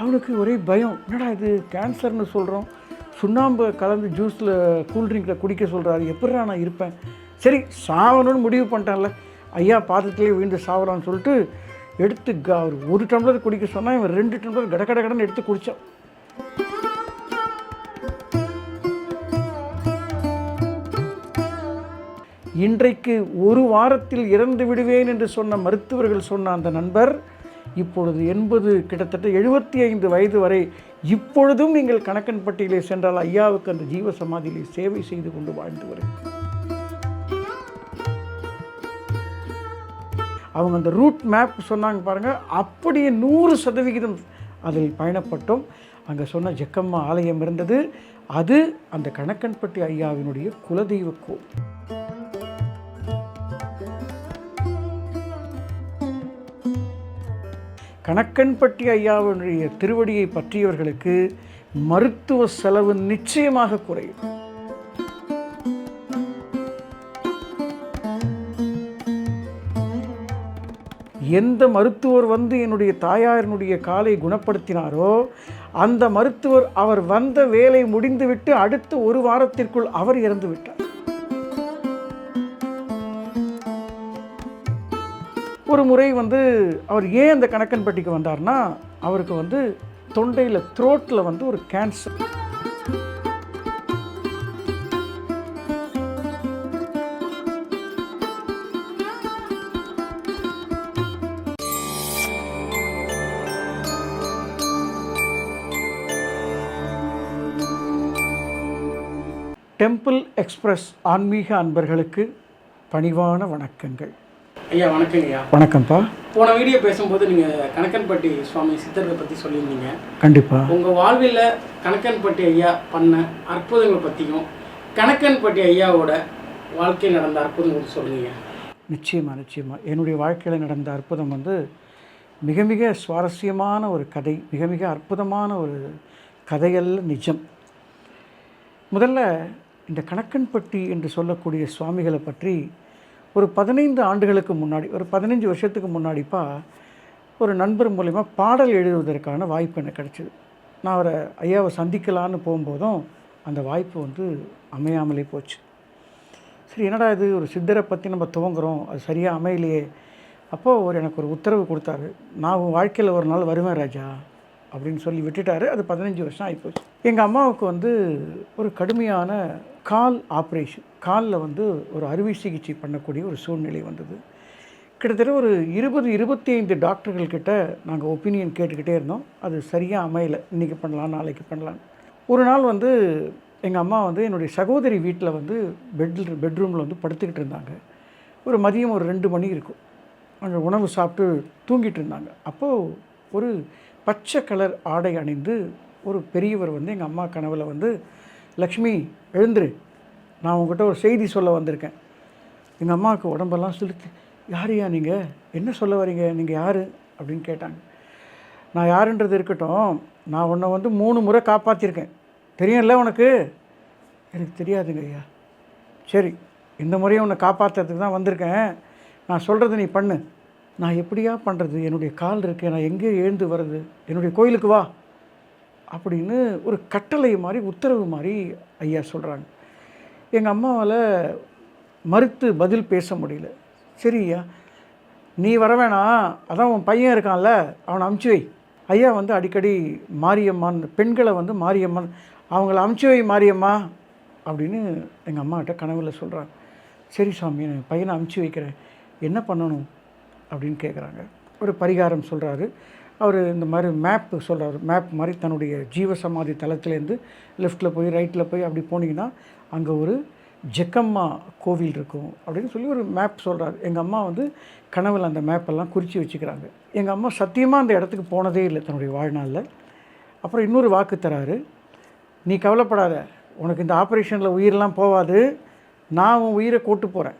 அவனுக்கு ஒரே பயம். என்னடா இது கேன்சர்னு சொல்கிறோம் சுண்ணாம்பை கலந்து ஜூஸில் கூல்ட்ரிங்கில் குடிக்க சொல்கிறாரு எப்படிடா நான் இருப்பேன்? சரி சாவணும்னு முடிவு பண்ணிட்டான்ல. ஐயா பாதத்திலே விழுந்து சாவலான்னு சொல்லிட்டு எடுத்து க அவர் ஒரு டம்ளர் குடிக்க சொன்னால் இவன் ரெண்டு டம்ளர் கட கட கடன்னு எடுத்து குடித்தான் இன்றைக்கு ஒரு வாரத்தில் இறந்து விடுவேன் என்று சொன்ன மருத்துவர்கள் சொன்ன அந்த நண்பர் இப்பொழுது எண்பது கிட்டத்தட்ட எழுபத்தி ஐந்து வயது வரை இப்பொழுதும் நீங்கள் கணக்கன்பட்டியிலே சென்றால் ஐயாவுக்கு அந்த ஜீவ சமாதியிலே சேவை செய்து கொண்டு வாழ்ந்து வரும் அவங்க அந்த ரூட் மேப் சொன்னாங்க பாருங்கள் அப்படியே நூறு சதவிகிதம் அதில் பயணப்பட்டோம். அங்கே சொன்ன ஜக்கம்மா ஆலயம் இருந்தது. அது அந்த கணக்கன்பட்டி ஐயாவினுடைய குலதெய்வ கோவில். கணக்கன்பட்டி ஐயாவினுடைய திருவடியை பற்றியவர்களுக்கு மருத்துவ செலவு நிச்சயமாக குறையும். எந்த மருத்துவர் வந்து என்னுடைய தாயாரினுடைய காலை குணப்படுத்தினாரோ அந்த மருத்துவர் அவர் வந்த வேலை முடிந்துவிட்டு அடுத்த ஒரு வாரத்திற்குள் அவர் இறந்து விட்டார் ஒரு முறை வந்து அவர் ஏன் அந்த கணக்கன்பட்டிக்கு வந்தார்னா அவருக்கு வந்து தொண்டையில் த்ரோட்டில் வந்து ஒரு கேன்சர் டெம்பிள் எக்ஸ்பிரஸ் ஆன்மீக அன்பர்களுக்கு பணிவான வணக்கங்கள். ஐயா வணக்கங்க ஐயா. வணக்கம்ப்பா. போன வீடியோ பேசும்போது நீங்கள் கணக்கன்பட்டி சுவாமி சித்தர்களை பற்றி சொல்லியிருந்தீங்க. கண்டிப்பாக உங்கள் வாழ்வில் கணக்கன்பட்டி ஐயா பண்ண அற்புதங்களை பற்றியும் கணக்கன்பட்டி ஐயாவோட வாழ்க்கையில் நடந்த அற்புதங்கள் சொல்லுங்க நிச்சயமாக நிச்சயமாக என்னுடைய வாழ்க்கையில் நடந்த அற்புதம் வந்து மிக மிக சுவாரஸ்யமான ஒரு கதை மிக மிக அற்புதமான ஒரு கதையல்ல நிஜம். முதல்ல இந்த கணக்கன்பட்டி என்று சொல்லக்கூடிய சுவாமிகளை பற்றி ஒரு பதினைந்து ஆண்டுகளுக்கு முன்னாடி ஒரு பதினஞ்சு வருஷத்துக்கு முன்னாடிப்பா ஒரு நண்பர் மூலிமா பாடல் எழுதுவதற்கான வாய்ப்பு எனக்கு கிடச்சிது. நான் அவரை ஐயாவை சந்திக்கலான்னு போகும்போதும் அந்த வாய்ப்பு வந்து அமையாமலே போச்சு. சரி என்னடா இது? ஒரு சித்தரை பற்றி நம்ம துவங்குறோம். அது சரியாக அமையலையே. அப்போது ஒரு எனக்கு ஒரு உத்தரவு கொடுத்தாரு. நான் உன் வாழ்க்கையில் ஒரு நாள் வருவேன் ராஜா. அப்படின்னு சொல்லி விட்டுட்டாரு. அது பதினஞ்சு வருஷம் ஆகிப்போச்சு எங்கள் அம்மாவுக்கு வந்து ஒரு கடுமையான கால் ஆப்ரேஷன் காலில் வந்து ஒரு அறுவை சிகிச்சை பண்ணக்கூடிய ஒரு சூழ்நிலை வந்தது. கிட்டத்தட்ட ஒரு இருபது இருபத்தி ஐந்து டாக்டர்கள்கிட்ட நாங்கள் ஒப்பீனியன் கேட்டுக்கிட்டே இருந்தோம். அது சரியாக அமையலை. இன்றைக்கி பண்ணலாம் நாளைக்கு பண்ணலாம். ஒரு நாள் வந்து எங்கள் அம்மா வந்து என்னுடைய சகோதரி வீட்டில் வந்து பெட்டில் பெட்ரூமில் வந்து படுத்துக்கிட்டு இருந்தாங்க. ஒரு மதியம் ஒரு ரெண்டு மணி இருக்கும். அங்கே உணவு சாப்பிட்டு தூங்கிட்டு இருந்தாங்க. அப்போது ஒரு பச்சை கலர் ஆடை அணிந்து ஒரு பெரியவர் வந்து எங்கள் அம்மா கனவில் வந்து லக்ஷ்மி எழுந்துரு. நான் உங்ககிட்ட ஒரு செய்தி சொல்ல வந்திருக்கேன். எங்கள் அம்மாவுக்கு உடம்பெல்லாம் செலுத்து யாரையா நீங்கள் என்ன சொல்ல வரீங்க நீங்கள் யார்? அப்படின்னு கேட்டாங்க. நான் யாருன்றது இருக்கட்டும். நான் உன்னை வந்து மூணு முறை காப்பாற்றிருக்கேன் தெரியும்ல உனக்கு? எனக்கு தெரியாதுங்க ஐயா. சரி இந்த முறையும் உன்னை காப்பாற்றுறதுக்கு தான் வந்திருக்கேன். நான் சொல்கிறத நீ பண்ணு. நான் எப்படியா பண்ணுறது என்னுடைய கால் இருக்குது நான் எங்கே எழுந்து வர்றது? என்னுடைய கோயிலுக்கு வா. அப்படின்னு ஒரு கட்டளை மாதிரி உத்தரவு மாதிரி ஐயா சொல்கிறாங்க எங்கள் அம்மாவால் மறுத்து பதில் பேச முடியல. சரியா நீ வர வேணாம். அதான் உன் பையன் இருக்கான்ல அவனை அமுச்சு வை. ஐயா வந்து அடிக்கடி மாரியம்மான் பெண்களை வந்து மாரியம்மன் அவங்கள அமுச்சு வை மாரியம்மா அப்படின்னு எங்கள் அம்மாக்கிட்ட கனவில் சொல்கிறாங்க சரி சாமி நான் என் பையனை அமுச்சு வைக்கிறேன். என்ன பண்ணணும்? அப்படின்னு கேட்குறாங்க ஒரு பரிகாரம் சொல்கிறாரு அவர் இந்த மாதிரி மேப்பு சொல்கிறாரு மேப் மாதிரி தன்னுடைய ஜீவசமாதி தளத்துலேருந்து லெஃப்ட்டில் போய் ரைட்டில் போய் அப்படி போனீங்கன்னா அங்கே ஒரு ஜெக்கம்மா கோவில் இருக்கும் அப்படின்னு சொல்லி ஒரு மேப் சொல்கிறாரு எங்கள் அம்மா வந்து கனவில் அந்த மேப்பெல்லாம் குறித்து வச்சுக்கிறாங்க. எங்கள் அம்மா சத்தியமாக அந்த இடத்துக்கு போனதே இல்லை தன்னுடைய வாழ்நாளில். அப்புறம் இன்னொரு வாக்கு தராரு. நீ கவலைப்படாத. உனக்கு இந்த ஆப்ரேஷனில் உயிரெல்லாம் போகாது நான் உன் உயிரை கூட்டு போகிறேன்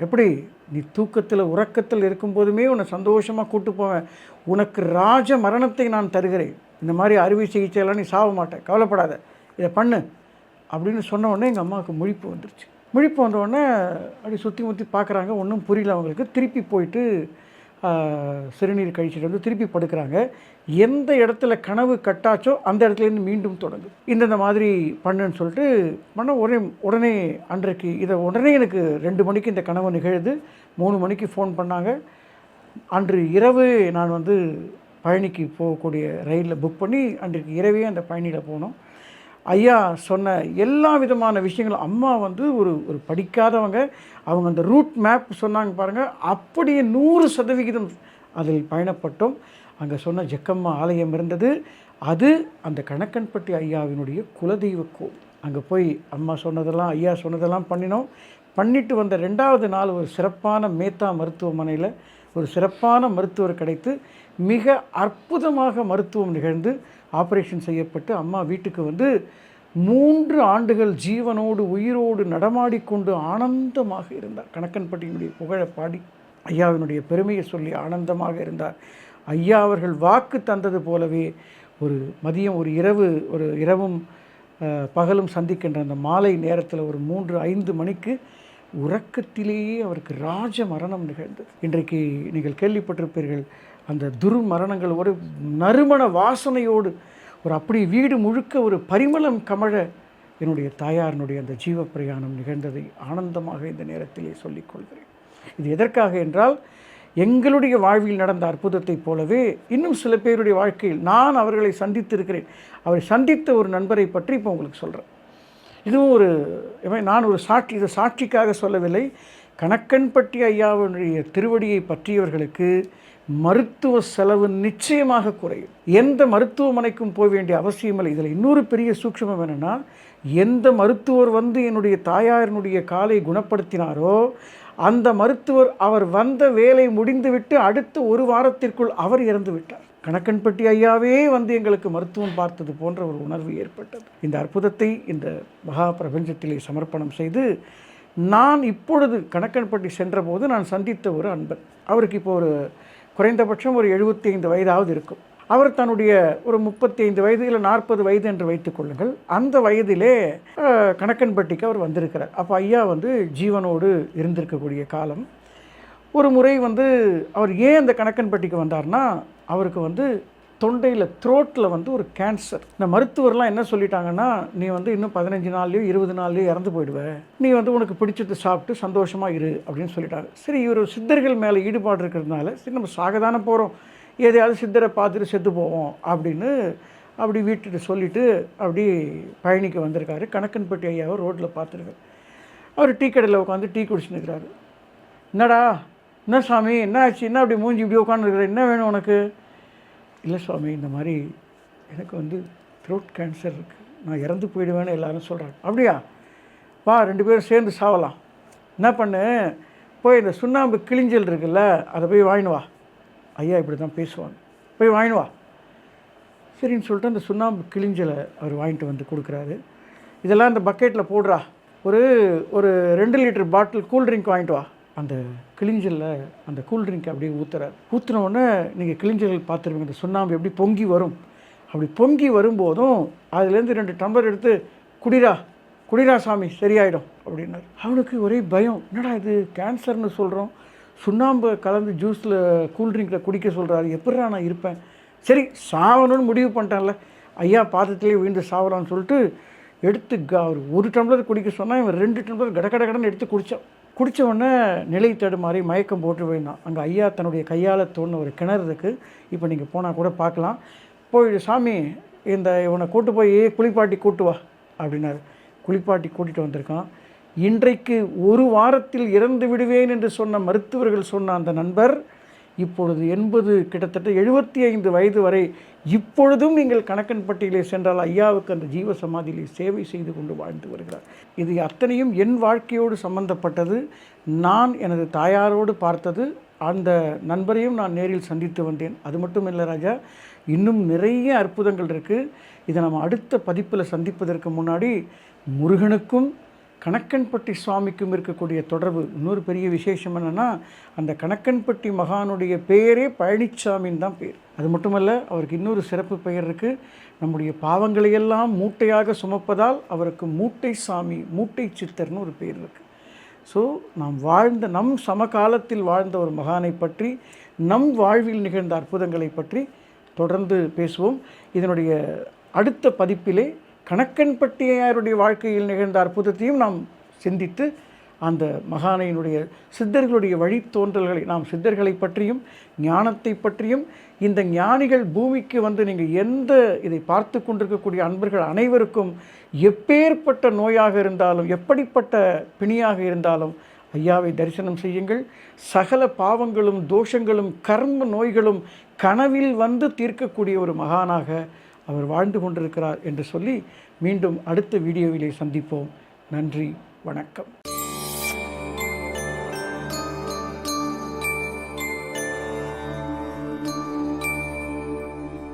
எப்படி? நீ தூக்கத்தில் உறக்கத்தில் இருக்கும்போதுமே உன்னை சந்தோஷமாக கூட்டு போவேன். உனக்கு ராஜ மரணத்தை நான் தருகிறேன். இந்த மாதிரி அறுவை சிகிச்சையெல்லாம் நீ சாக மாட்டேன். கவலைப்படாத. இதை பண்ணு. அப்படின்னு சொன்ன உடனே எங்கள் அம்மாவுக்கு முழிப்பு வந்துருச்சு. முழிப்பு வந்தவுடனே அப்படி சுற்றி முற்றி பார்க்குறாங்க ஒன்றும் புரியல அவங்களுக்கு. திருப்பி போயிட்டு சிறுநீர் கழிச்சிட்டு வந்து திருப்பி படுக்கிறாங்க. எந்த இடத்துல கனவு கட்டாச்சோ அந்த இடத்துலேருந்து மீண்டும் தொடங்கு இந்தந்த மாதிரி பண்ணுன்னு சொல்லிட்டு பண்ண உடனே உடனே அன்றைக்கு இதை உடனே எனக்கு ரெண்டு மணிக்கு இந்த கனவு நிகழுது மூணு மணிக்கு ஃபோன் பண்ணாங்க. அன்று இரவு நான் வந்து பழனிக்கு போகக்கூடிய ரயிலில் புக் பண்ணி அன்றைக்கு இரவே அந்த பயணியில் போனோம். ஐயா சொன்ன எல்லா விதமான விஷயங்களும் அம்மா வந்து ஒரு ஒரு படிக்காதவங்க. அவங்க அந்த ரூட் மேப் சொன்னாங்க பாருங்கள் அப்படியே நூறு சதவிகிதம் அதில் பயணப்பட்டோம். அங்கே சொன்ன ஜக்கம்மா ஆலயம் இருந்தது. அது அந்த கணக்கன்பட்டி ஐயாவினுடைய குலதெய்வ கோ அங்கே போய் அம்மா சொன்னதெல்லாம் ஐயா சொன்னதெல்லாம் பண்ணினோம். பண்ணிட்டு வந்த ரெண்டாவது நாள் ஒரு சிறப்பான மேத்தா மருத்துவமனையில் ஒரு சிறப்பான மருத்துவர் கிடைத்து மிக அற்புதமாக மருத்துவம் நிகழ்ந்து ஆப்ரேஷன் செய்யப்பட்டு அம்மா வீட்டுக்கு வந்து மூன்று ஆண்டுகள் ஜீவனோடு உயிரோடு நடமாடிக்கொண்டு ஆனந்தமாக இருந்தார். கணக்கன்பட்டியினுடைய புகழை பாடி ஐயாவினுடைய பெருமையை சொல்லி ஆனந்தமாக இருந்தார். ஐயா அவர்கள் வாக்கு தந்தது போலவே ஒரு மதியம் ஒரு இரவு ஒரு இரவும் பகலும் சந்திக்கின்ற அந்த மாலை நேரத்தில் ஒரு மூன்று ஐந்து மணிக்கு உறக்கத்திலேயே அவருக்கு ராஜ மரணம் நிகழ்ந்தது. இன்றைக்கு நீங்கள் கேள்விப்பட்டிருப்பீர்கள் அந்த துர்மரணங்கள் ஒரு நறுமண வாசனையோடு ஒரு அப்படி வீடு முழுக்க ஒரு பரிமளம் கமழ என்னுடைய தாயாரினுடைய அந்த ஜீவ பிரயாணம் நிகழ்ந்ததை ஆனந்தமாக இந்த நேரத்திலே சொல்லிக் கொள்கிறேன். இது எதற்காக என்றால் எங்களுடைய வாழ்வில் நடந்த அற்புதத்தைப் போலவே இன்னும் சில பேருடைய வாழ்க்கையில் நான் அவர்களை சந்தித்திருக்கிறேன். அவரை சந்தித்த ஒரு நண்பரை பற்றி இப்போ உங்களுக்கு சொல்கிறேன் இதுவும் ஒரு நான் ஒரு சாட்சி இதை சாட்சிக்காக சொல்லவில்லை. கணக்கன்பட்டி ஐயாவுடைய திருவடியை பற்றியவர்களுக்கு மருத்துவ செலவு நிச்சயமாக குறையும். எந்த மருத்துவமனைக்கும் போக வேண்டிய அவசியமில்லை இதில் இன்னொரு பெரிய சூட்சமம் என்னென்னா எந்த மருத்துவர் வந்து என்னுடைய தாயாரினுடைய காலை குணப்படுத்தினாரோ அந்த மருத்துவர் அவர் வந்த வேலை முடிந்துவிட்டு அடுத்த ஒரு வாரத்திற்குள் அவர் இறந்து விட்டார். கணக்கன்பட்டி ஐயாவே வந்து எங்களுக்கு மருத்துவம் பார்த்தது போன்ற ஒரு உணர்வு ஏற்பட்டது. இந்த அற்புதத்தை இந்த மகா பிரபஞ்சத்திலே சமர்ப்பணம் செய்து நான் இப்பொழுது கணக்கன்பட்டி சென்றபோது நான் சந்தித்த ஒரு அன்பன். அவருக்கு இப்போ ஒரு குறைந்தபட்சம் ஒரு எழுபத்தி ஐந்து வயதாவது இருக்கும். அவர் தன்னுடைய ஒரு முப்பத்தி ஐந்து வயது இல்லை நாற்பது வயது என்று வைத்துக் கொள்ளுங்கள். அந்த வயதிலே கணக்கன்பட்டிக்கு அவர் வந்திருக்கிறார். அப்போ ஐயா வந்து ஜீவனோடு இருந்திருக்கக்கூடிய காலம். ஒரு முறை வந்து அவர் ஏன் அந்த கணக்கன்பட்டிக்கு வந்தார்னா அவருக்கு வந்து தொண்டையில் த்ரோட்டில் வந்து ஒரு கேன்சர் இந்த மருத்துவர்லாம் என்ன சொல்லிட்டாங்கன்னா நீ வந்து இன்னும் பதினஞ்சு நாள்லையோ இருபது நாள்லையோ இறந்து போயிடுவ. நீ வந்து உனக்கு பிடிச்சது சாப்பிட்டு சந்தோஷமாக இரு அப்படின்னு சொல்லிட்டாங்க சரி இவர் சித்தர்கள் மேலே ஈடுபாடு இருக்கிறதுனால சரி நம்ம சாகதானம் போகிறோம் எதையாவது சித்தரை பார்த்துட்டு செத்து போவோம் அப்படின்னு அப்படி வீட்டுக்கு சொல்லிவிட்டு அப்படி பழனிக்கு வந்திருக்காரு. கணக்கன்பட்டி ஐயாவை ரோட்டில் பார்த்துருக்காரு. அவர் டீ கடையில் உட்காந்து டீ குடிச்சுன்னு இருக்கிறாரு என்னடா? என்ன சாமி? என்ன ஆச்சு? என்ன அப்படி மூஞ்சி இப்படி உட்காந்துருக்குற என்ன வேணும் உனக்கு? இல்லை சுவாமி இந்த மாதிரி எனக்கு வந்து த்ரோட் கேன்சர் இருக்குது நான் இறந்து போயிடுவேன்னு எல்லாரும் சொல்கிறாங்க அப்படியா? வா ரெண்டு பேரும் சேர்ந்து சாவலாம். என்ன பண்ணு? போய் இந்த சுண்ணாம்பு கிழிஞ்சல் இருக்குல்ல அதை போய் வாங்கினு வா. ஐயா இப்படி தான் பேசுவாங்க. போய் வாங்கின்னு வா. சரின்னு சொல்லிட்டு அந்த சுண்ணாம்பு கிளிஞ்சலை அவர் வாங்கிட்டு வந்து கொடுக்குறாரு. இதெல்லாம் அந்த பக்கெட்டில் போடுறா. ஒரு ஒரு ரெண்டு லிட்டர் பாட்டில் கூல் ட்ரிங்க் வாங்கிட்டு வா. அந்த கிளிஞ்சலில் அந்த கூல் ட்ரிங்க் அப்படியே ஊற்றுறார் ஊற்றின உடனே நீங்கள் கிழிஞ்சல்கள் பார்த்துருவீங்க இந்த சுண்ணாம்பு எப்படி பொங்கி வரும்? அப்படி பொங்கி வரும்போதும் அதுலேருந்து ரெண்டு டம்பர் எடுத்து குடிரா குடிரா சாமி சரியாயிடும். அப்படின்னாரு. அவனுக்கு ஒரே பயம். என்னடா இது கேன்சர்னு சொல்கிறோம் சுண்ணாம்பு கலந்து ஜூஸில் கூல்ட்ரிங்கில் குடிக்க சொல்கிறாரு எப்படிடா நான் இருப்பேன்? சரி சாவணும்னு முடிவு பண்ணிட்டேன்ல. ஐயா பாத்திரத்திலே விழுந்து சாவலான்னு சொல்லிட்டு எடுத்து க- அவர் ஒரு டம்ளர் குடிக்க சொன்னால் இவன் ரெண்டு டம்ளர் கட கட கடன்னு எடுத்து குடித்தான் குடித்த உடனே நிலை தடுமாறி மயக்கம் போட்டு போயிருந்தான் அங்கே ஐயா தன்னுடைய கையால் தோணுன ஒரு கிணறு இருக்குது இப்போ நீங்கள் போனால் கூட பார்க்கலாம். போய் சாமி இந்த இவனை கூட்டு போய் குளிப்பாட்டி கூட்டு வா அப்படின்னாரு. குளிப்பாட்டி கூட்டிகிட்டு வந்திருக்கான். இன்றைக்கு ஒரு வாரத்தில் இறந்து விடுவேன் என்று சொன்ன மருத்துவர்கள் சொன்ன அந்த நண்பர் இப்பொழுது எண்பது கிட்டத்தட்ட எழுபத்தி ஐந்து வயது வரை இப்பொழுதும் நீங்கள் கணக்கன்பட்டியிலே சென்றால் ஐயாவுக்கு அந்த ஜீவ சமாதியிலே சேவை செய்து கொண்டு வாழ்ந்து வருகிறார். இது அத்தனையும் என் வாழ்க்கையோடு சம்பந்தப்பட்டது. நான் எனது தாயாரோடு பார்த்தது. அந்த நண்பரையும் நான் நேரில் சந்தித்து வந்தேன். அது மட்டும் இல்லை ராஜா இன்னும் நிறைய அற்புதங்கள் இருக்குது இதை நம்ம அடுத்த பதிப்பில் சந்திப்பதற்கு முன்னாடி முருகனுக்கும் கணக்கன்பட்டி சுவாமிக்கும் இருக்கக்கூடிய தொடர்பு. இன்னொரு பெரிய விசேஷம் என்னென்னா அந்த கணக்கன்பட்டி மகானுடைய பெயரே பழனிச்சாமின்னு தான் பேர். அது மட்டுமல்ல அவருக்கு இன்னொரு சிறப்பு பெயர் இருக்குது நம்முடைய பாவங்களையெல்லாம் மூட்டையாக சுமப்பதால் அவருக்கு மூட்டை சாமி மூட்டை சித்தர்னு ஒரு பேர் இருக்குது ஸோ நாம் வாழ்ந்த நம் சமகாலத்தில் வாழ்ந்த ஒரு மகானை பற்றி நம் வாழ்வில் நிகழ்ந்த அற்புதங்களை பற்றி தொடர்ந்து பேசுவோம். இதனுடைய அடுத்த பதிப்பிலே கணக்கன்பட்டியாருடைய வாழ்க்கையில் நிகழ்ந்த அற்புதத்தையும் நாம் சிந்தித்து அந்த மகானையினுடைய சித்தர்களுடைய வழித்தோன்றல்களை நாம் சித்தர்களை பற்றியும் ஞானத்தை பற்றியும் இந்த ஞானிகள் பூமிக்கு வந்து நீங்கள் எந்த இதை பார்த்து கொண்டிருக்கக்கூடிய அன்பர்கள் அனைவருக்கும் எப்பேற்பட்ட நோயாக இருந்தாலும் எப்படிப்பட்ட பிணியாக இருந்தாலும் ஐயாவை தரிசனம் செய்யுங்கள். சகல பாவங்களும் தோஷங்களும் கர்ம நோய்களும் கனவில் வந்து தீர்க்கக்கூடிய ஒரு மகானாக அவர் வாழ்ந்து கொண்டிருக்கிறார் என்று சொல்லி மீண்டும் அடுத்த வீடியோவிலே சந்திப்போம். நன்றி வணக்கம்.